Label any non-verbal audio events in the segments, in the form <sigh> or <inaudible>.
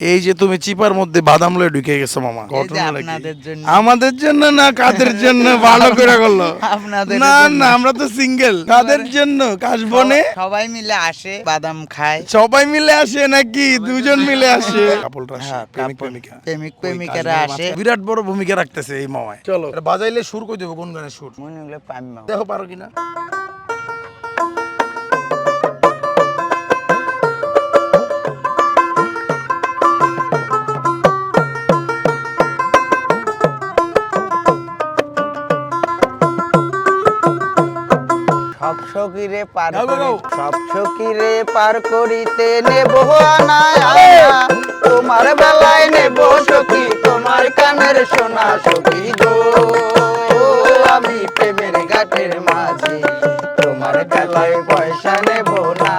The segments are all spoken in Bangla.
এই যে তুমি চিপার মধ্যে বাদাম লয়ে ঢুকে গেছো মামা। আমাদের জন্য না কাদের জন্য? ভালো করে করল না না আমরা তো সিঙ্গেল কাদের জন্য? কাশবনে? সবাই মিলে আসে বাদাম খায়। সবাই মিলে আসে নাকি? দুজন মিলে আসে? হ্যাঁ, প্রেমিক প্রেমিকা। প্রেমিকারা আসে। বিরাট বড় ভূমিকা রাখতেছে এই মামায়। চলো। বাজাইলে সুর কই দেবো? কোন গানের সুর? মনে হলে দেখো পারো কিনা। সকিরে পার করি সব সকিরে পার করিতে নেব আনায় তোমার বেলায় নেব সখী তোমার কানের সোনা সখী গো। আমি প্রেমের ঘাটের মাঝে তোমার বেলায় পয়সা নেব না।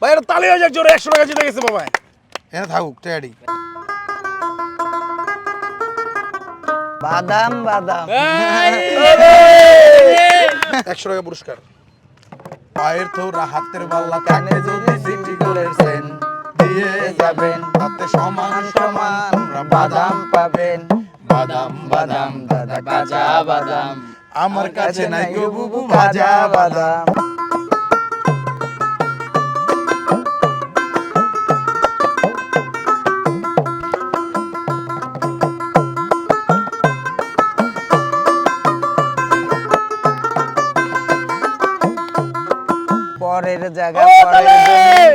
ভাই তালি হয়ে যাক জোরে একশো টাকা জিতে গেছে বাবা হ্যাঁ থাকুক ট্যাডি বাদাম বাদাম। একশো টাকা পুরস্কার। পায়ের থোরা হাতের বাল্লা কানে যদি সিটি করেছেন দিয়ে যাবেন হাতে সমান সমান বাদাম পাবেন। বাদাম বাদাম, দাদা, কাঁচা বাদাম। আমার কাছে নাই গো বুবু, ভাজা বাদাম। পরের জায়গা পরের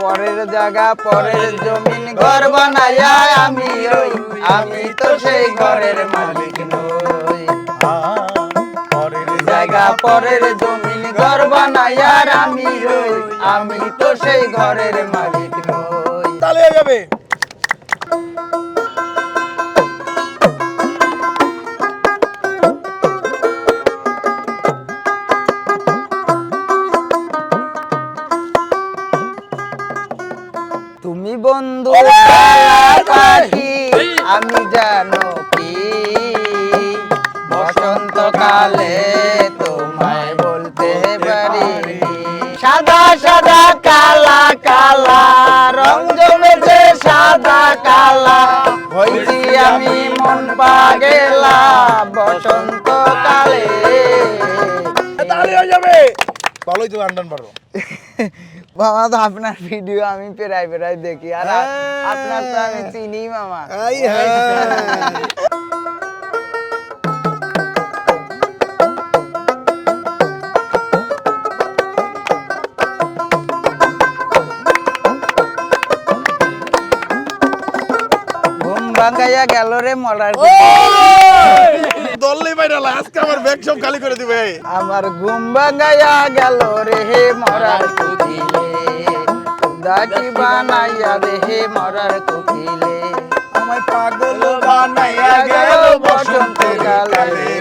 পরের জায়গা পরের জমিন ঘর বানাইয়া আমি ওই আমি তো সেই ঘরের মালিক নই। পরের জায়গা পরের জমিন ঘর বানাইয়া আমি রই। আমি তো সেই ঘরের মালিক নই। তাহলে যাবে। বন্ধু আমি জানো কি? বসন্তকালে তোমায় বলতে পারি। সাদা সাদা কালা কালা রং জমেছে সাদা কালা। হইছি আমি মন পা পাগেলা বসন্তকালে। তালি হয়ে যাবে। ভালোই তো আন্ডান পারো। <laughs> মামা তো আপনার ভিডিও আমি প্রায় প্রায় দেখি। আর আপনার তো আমি চিনি মামা। ভাঙাইয়া গেল রে দললে বাইরে আজকে আমার ব্যাগ সব খালি করে দিবে। আমার ঘুম ভাঙাইয়া গেল রে হে মরার দাকি বানাইয়া রে হে মরার কুকিলে। আমায় পাগল বানাইয়া গেল বসন্ত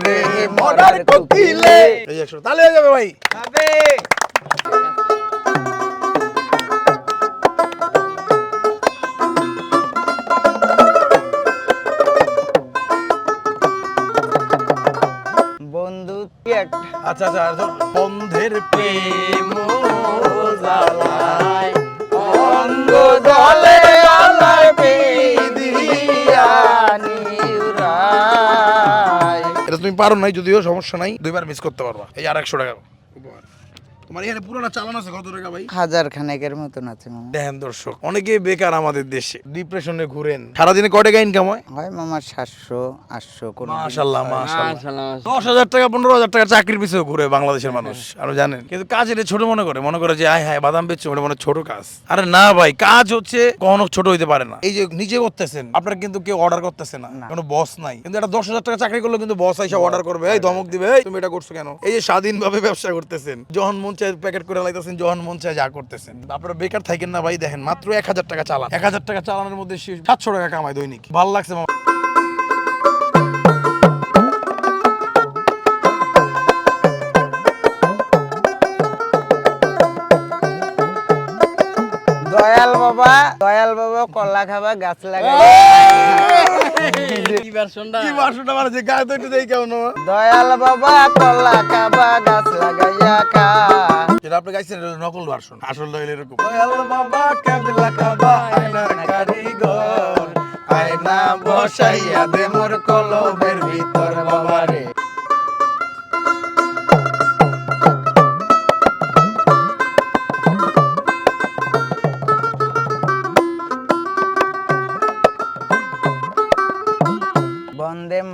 রে মরার কোকিলে। এই একশো তালি হয়ে যাবে ভাই। বন্ধু আচ্ছা আচ্ছা বন্ধের প্রেম এটা তুমি পারো নাই যদিও সমস্যা নাই দুইবার মিস করতে পারবা। এই আর একশো টাকা। উপহার। তোমার এখানে পুরোটা চালানো আছে কত টাকা ভাই? হাজার খানেকের মতন আছে মামা। দেখেন দর্শক অনেকে বেকার আমাদের দেশে ডিপ্রেশনে ঘুরেন। সারাদিনে কয় টাকা ইনকাম হয়? হয় মামার সাতশো আটশো কোন মাশাল্লাহ মাশাল্লাহ দশ হাজার টাকা পনেরো হাজার টাকা চাকরির পিছনে ঘুরে বাংলাদেশের মানুষ আরও জানেন। কিন্তু কাজ এটা ছোট মনে করে মনে করে যে আয় হায় বাদাম বেচছে ওটা মনে ছোট কাজ। আরে না ভাই কাজ হচ্ছে কখনো ছোট হইতে পারে না। এই যে নিজে করতেছেন আপনার কিন্তু কেউ অর্ডার করতেছে না কোনো বস নাই। কিন্তু এটা দশ হাজার টাকা চাকরি করলে কিন্তু বস এসে অর্ডার করবে এই ধমক দিবে এই তুমি এটা করছ কেন? এই যে স্বাধীনভাবে ব্যবসা করতেছেন যখন মন চায় প্যাকেট করে লাইতেছেন যখন মন চায় যা করতেছেন। আপনারা বেকার থাকেন না ভাই, দেখেন, মাত্র এক হাজার টাকা চালান। এক হাজার টাকা চালানোর মধ্যে সাতশো টাকা কামায় দৈনিক। ভালো লাগছে বাবা দয়াল বাবা কলা খাবা গাছ লাগাই মানে দয়াল বাবা কলা খাবা গাছ লাগাইয়া খা। আপনি গাইছেন নকল ভার্সন আসল হইলে এরকম। দয়াল বাবা কাবলা কাবা আয়না কারিগর। আয়না বসাইয়া দে মোর কলবের ভিতর বাবা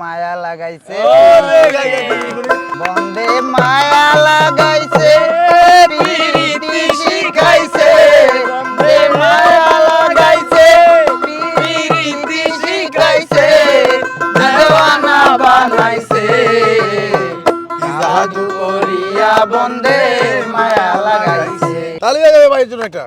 মায়া লাগাইছে। বন্দে মায়া লাগাইছে প্রীতি শিখাইছে। বন্দে মায়া লাগাইছে প্রীতি শিখাইছে দেওয়ানা বানাইছে। জাদু করিয়া মায়া লাগাইছে। তালি জন্য একটা।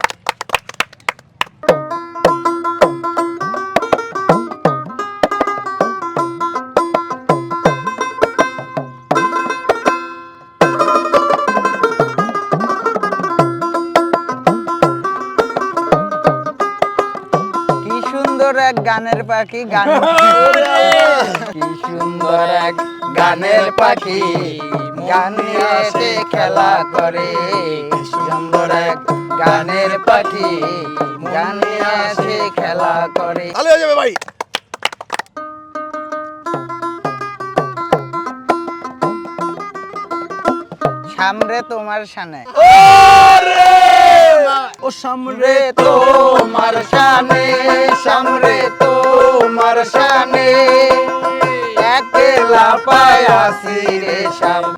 এক গানের পাখি গান কি সুন্দর এক গানের পাখি। গান <laughs> নিয়ে এসে খেলা করে। কি সুন্দর এক গানের পাখি। গান নিয়ে এসে খেলা করে। তালি বাজাবে ভাই। সামরে তোমার সামনে রে তোমার শানে সামরে তোমার শানে। একলা পায়াসি রে সাম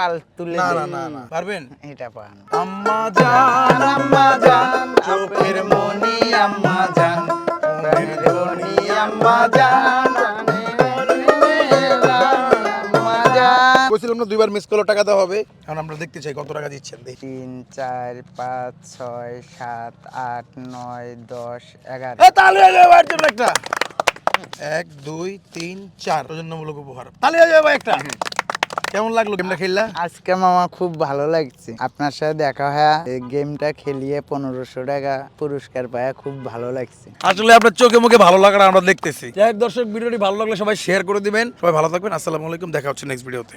পাল তুলে না না না না। পারবেন? এটা পান আম্মা জান আম্মা জান চোখের মনি আম্মা জান প্রাণের মনি আম্মা জান। না দুইবার মিস করলে টাকা দেওয়া হবে। এখন আমরা দেখতে চাই কত টাকা দিচ্ছেন দেখি। তিন চার পাঁচ ছয় সাত আট নয় দশ এগারো। এ তালি বাজাবে ভাইয়ের জন্য একটা। এক দুই তিন চার। প্রজন্মমূলক উপহার। ভাই একটা। কেমন লাগল গেমটা খেললা? আজকে মামা খুব ভালো লাগছে। আপনার সাথে দেখা হয় এই গেমটা খেলিয়ে পনেরোশো টাকা পুরস্কার পায়া খুব ভালো লাগছে। আসলে আপনার চোখে মুখে ভালো লাগাটা আমরা দেখতেছি। যাই হোক দর্শক ভিডিওটি ভালো লাগলে সবাই শেয়ার করে দিবেন। সবাই ভালো থাকবেন আসসালামু আলাইকুম দেখা হচ্ছে নেক্সট ভিডিওতে